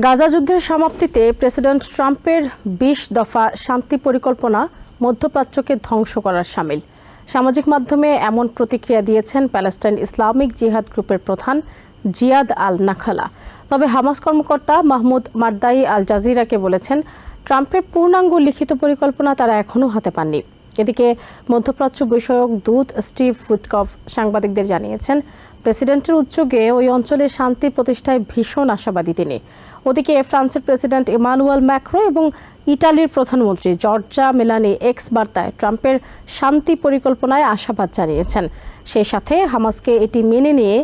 গাজা যুদ্ধের সমাপ্তিতে প্রেসিডেন্ট ট্রাম্পের বিশ দফা শান্তি পরিকল্পনা মধ্যপ্রাচ্যকে ধ্বংস করার সামিল। সামাজিক মাধ্যমে এমন প্রতিক্রিয়া দিয়েছেন প্যালেস্টাইন ইসলামিক জিহাদ গ্রুপের প্রধান জিয়াদ আল নাখালা। তবে হামাস কর্মকর্তা মাহমুদ মার্দাই আল জাজিরাকে বলেছেন, ট্রাম্পের পূর্ণাঙ্গ লিখিত পরিকল্পনা তারা এখনও হাতে পাননি। এদিকে মধ্যপ্রাচ্য বিষয়ক দূত স্টিভ উডকফ সাংবাদিকদের জানিয়েছেন, প্রেসিডেন্টের উদ্যোগে ওই অঞ্চলে শান্তি প্রতিষ্ঠায় ভীষণ আশাবাদী তিনি। ওদিকে ফ্রান্সের প্রেসিডেন্ট ইমানুয়েল ম্যাক্রো এবং ইটালির প্রধানমন্ত্রী জর্জা মেলানি এক্স বার্তায় ট্রাম্পের শান্তি পরিকল্পনায় আশাবাদ জানিয়েছেন। সেই সাথে হামাসকে এটি মেনে নিয়ে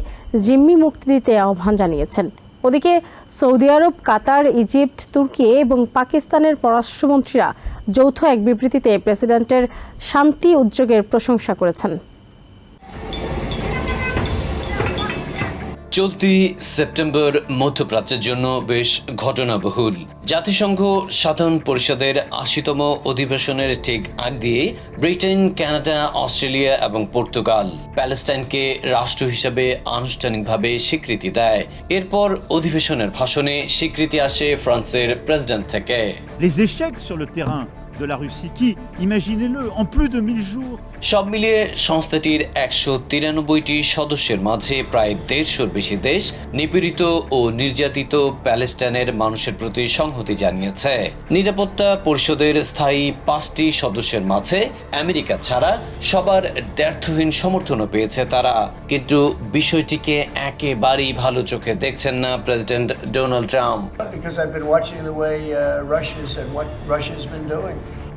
জিম্মি মুক্তি দিতে আহ্বান জানিয়েছেন। ওদিকে সৌদি আরব, কাতার, ইজিপ্ট, তুর্কি এবং পাকিস্তানের পররাষ্ট্রমন্ত্রীরা যৌথ এক বিবৃতিতে প্রেসিডেন্টের শান্তি উদ্যোগের প্রশংসা করেছেন। চলতি সেপ্টেম্বর মধ্যপ্রাচ্যের জন্য বেশ ঘটনাবহুল। জাতিসংঘ সাধারণ পরিষদের আশিতম অধিবেশনের ঠিক আগ দিয়ে ব্রিটেন কানাডা অস্ট্রেলিয়া এবং পর্তুগাল প্যালেস্টাইনকে রাষ্ট্র হিসেবে আনুষ্ঠানিকভাবে স্বীকৃতি দেয়। এরপর অধিবেশনের ভাষণে স্বীকৃতি আসে ফ্রান্সের প্রেসিডেন্ট থেকে। De la Russie qui, imaginez-le, en plus de 1000 jours, সব মিলিয়ে সংস্থাটির একশো তিরানব্বইটি সদস্যের মাঝে প্রায় দেড়শোর বেশি দেশ নিপীড়িত ও নির্যাতিত প্যালেস্টাইনের মানুষের প্রতি সংহতি জানিয়েছে। নিরাপত্তা পরিষদের স্থায়ী পাঁচটি সদস্যের মাঝে আমেরিকা ছাড়া সবার দ্ব্যর্থহীন সমর্থনও পেয়েছে তারা। কিন্তু বিষয়টিকে একেবারেই ভালো চোখে দেখছেন না প্রেসিডেন্ট ডোনাল্ড ট্রাম্প।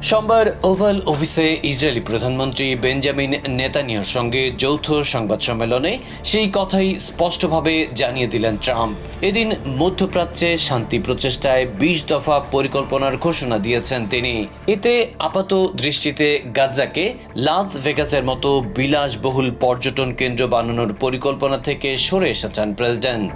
সোমবার ওভাল অফিসে ইসরায়েলি প্রধানমন্ত্রী বেঞ্জামিন নেতানিয়ার সঙ্গে যৌথ সংবাদ সম্মেলনে সেই কথাই স্পষ্টভাবে জানিয়ে দিলেন ট্রাম্প। এদিন মধ্যপ্রাচ্যে শান্তি প্রচেষ্টায় বিশ দফা পরিকল্পনার ঘোষণা দিয়েছেন তিনি। এতে আপাত দৃষ্টিতে গাজাকে লাস ভেগাসের মতো বিলাসবহুল পর্যটন কেন্দ্র বানানোর পরিকল্পনা থেকে সরে এসেছেন প্রেসিডেন্ট।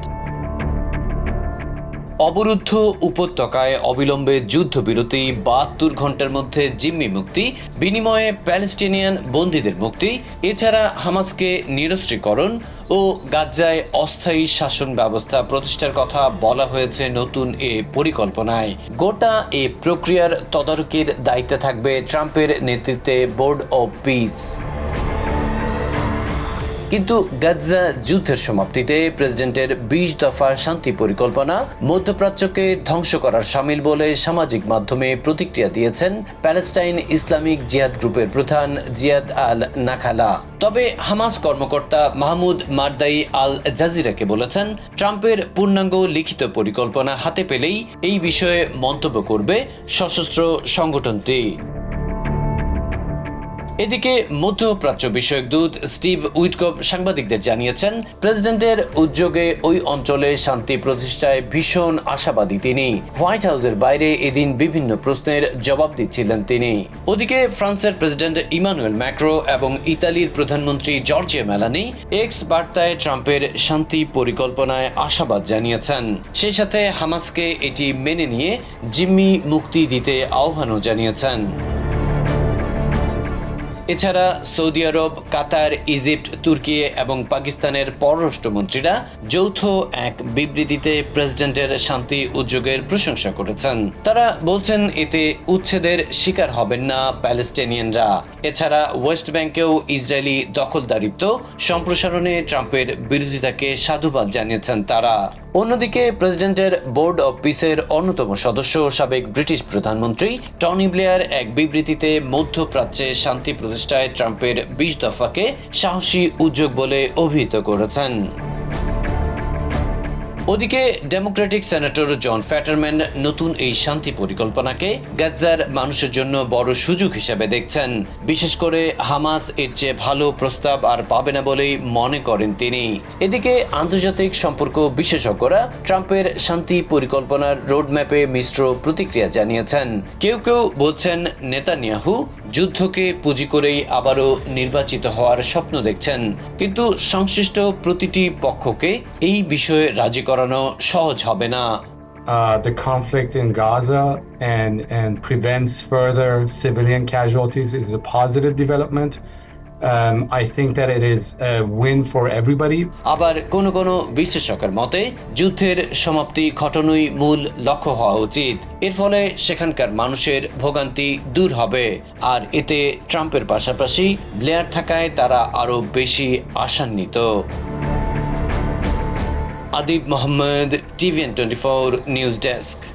অবরুদ্ধ উপত্যকায় অবিলম্বে যুদ্ধবিরতি, বাহাত্তর ঘণ্টার মধ্যে জিম্মি মুক্তি, বিনিময়ে প্যালেস্টিনিয়ান বন্দীদের মুক্তি, এছাড়া হামাসকে নিরস্ত্রীকরণ ও গাজ্জায় অস্থায়ী শাসন ব্যবস্থা প্রতিষ্ঠার কথা বলা হয়েছে নতুন এ পরিকল্পনায়। গোটা এ প্রক্রিয়ার তদারকির দায়িত্বে থাকবে ট্রাম্পের নেতৃত্বে বোর্ড অব পিস। কিন্তু গাজ্জা যুদ্ধের সমাপ্তিতে প্রেসিডেন্টের বিশ দফা শান্তি পরিকল্পনা মধ্যপ্রাচ্যকে ধ্বংস করার সামিল বলে সামাজিক মাধ্যমে প্রতিক্রিয়া দিয়েছেন প্যালেস্টাইন ইসলামিক জিয়াদ গ্রুপের প্রধান জিয়াদ আল নাখালা। তবে হামাস কর্মকর্তা মাহমুদ মারদাই আল জাজিরাকে বলেছেন, ট্রাম্পের পূর্ণাঙ্গ লিখিত পরিকল্পনা হাতে পেলেই এই বিষয়ে মন্তব্য করবে সশস্ত্র সংগঠনটি। এদিকে মধ্যপ্রাচ্য বিষয়ক দূত স্টিভ উইটকপ সাংবাদিকদের জানিয়েছেন, প্রেসিডেন্টের উদ্যোগে ওই অঞ্চলে শান্তি প্রতিষ্ঠায় ভীষণ আশাবাদী তিনি। হোয়াইট হাউসের বাইরে এদিন বিভিন্ন প্রশ্নের জবাব দিচ্ছিলেন তিনি। ওদিকে ফ্রান্সের প্রেসিডেন্ট ইমানুয়েল ম্যাক্রো এবং ইতালির প্রধানমন্ত্রী জর্জিয়া মেলানি এক্স বার্তায় ট্রাম্পের শান্তি পরিকল্পনায় আশাবাদ জানিয়েছেন। সেই সাথে হামাসকে এটি মেনে নিয়ে জিম্মি মুক্তি দিতে আহ্বানও জানিয়েছেন। এছাড়া সৌদি আরব, কাতার, ইজিপ্ট, তুর্কি এবং পাকিস্তানের পররাষ্ট্রমন্ত্রীরা যৌথ এক বিবৃতিতে প্রেসিডেন্টের শান্তি উদ্যোগের প্রশংসা করেছেন। তারা বলছেন, এতে উচ্ছেদের শিকার হবেন না প্যালেস্টিনিয়ানরা। এছাড়া ওয়েস্ট ব্যাংকেও ইসরায়েলি দখলদারিত্ব, সম্প্রসারণে ট্রাম্পের বিরোধিতাকে সাধুবাদ জানিয়েছেন তারা। অন্যদিকে প্রেসিডেন্টের বোর্ড অব পিসের অন্যতম সদস্য সাবেক ব্রিটিশ প্রধানমন্ত্রী টনি ব্লেয়ার এক বিবৃতিতে মধ্যপ্রাচ্যে শান্তি প্রতিষ্ঠায় ট্রাম্পের বিশ দফাকে সাহসী উদ্যোগ বলে অভিহিত করেছেন। ওদিকে ডেমোক্রেটিক সেনেটর জন ফ্যাটারম্যান নতুন এই শান্তি পরিকল্পনাকে গাজার মানুষের জন্য বড় সুযোগ হিসেবে দেখছেন। বিশেষ করে হামাস এর চেয়ে ভালো প্রস্তাব আর পাবে না বলেই মনে করেন তিনি। এদিকে আন্তর্জাতিক সম্পর্ক বিশেষজ্ঞরা ট্রাম্পের শান্তি পরিকল্পনার রোডম্যাপে মিশ্র প্রতিক্রিয়া জানিয়েছেন। কেউ কেউ বলছেন নেতানিয়াহু যুদ্ধকে পুঁজি করেই আবারও নির্বাচিত হওয়ার স্বপ্ন দেখছেন কিন্তু সংশ্লিষ্ট প্রতিটি পক্ষকে এই বিষয়ে রাজি করানো সহজ হবে না uh, the conflict in Gaza and, and prevents further civilian casualties is a positive development. Um. আবার কোন কোন বিশ্লেষকের মতে, যুদ্ধের সমাপ্তি ঘটনই মূল লক্ষ্য হওয়া উচিত। এর ফলে সেখানকার মানুষের ভোগান্তি দূর হবে। আর এতে ট্রাম্পের পাশাপাশি ব্লেয়ার থাকায় তারা আরও বেশি আশান্বিত। Adib Mohammad, TVN twenty four news desk.